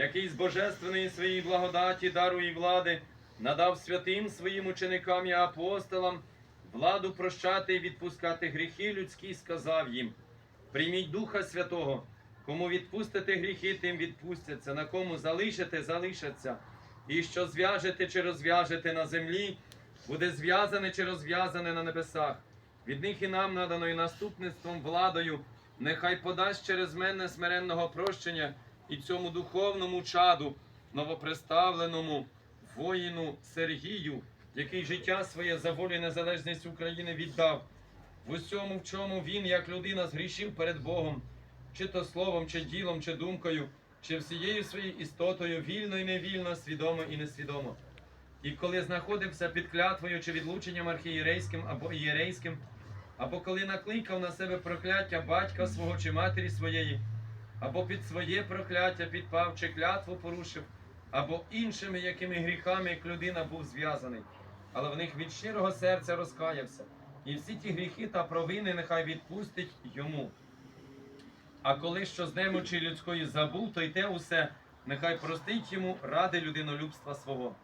який з божественної своєї благодаті, дару і влади надав святим своїм ученикам і апостолам владу прощати і відпускати гріхи людські, сказав їм: прийміть Духа Святого, кому відпустите гріхи, тим відпустяться, на кому залишите, залишаться. І що зв'яжете чи розв'яжете на землі, буде зв'язане чи розв'язане на небесах. Від них і нам надано і наступництвом владою, нехай подасть через мене смиренного прощення і цьому духовному чаду, новоприставленому воїну Сергію, який життя своє за волю і незалежність України віддав. В усьому, в чому він, як людина, згрішив перед Богом, чи то словом, чи ділом, чи думкою, чи всією своєю істотою, вільно і невільно, свідомо і несвідомо. І коли знаходився під клятвою чи відлученням архієрейським або ієрейським, або коли накликав на себе прокляття батька свого чи матері своєї, або під своє прокляття підпав, чи клятву порушив, або іншими якими гріхами як людина був зв'язаний, але в них від щирого серця розкаявся, і всі ті гріхи та провини нехай відпустить йому. А коли що з немочі людської забув, то й те усе, нехай простить йому ради людинолюбства свого.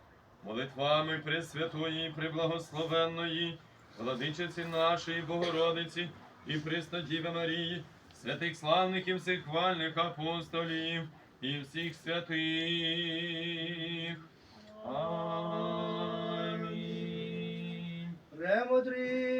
Молитвами Пресвятої, Преблагословенної, владичиці нашої Богородиці і Престодіви Марії, святих славних і всіх хвальних апостолів і всіх святих. Амінь. Премудрий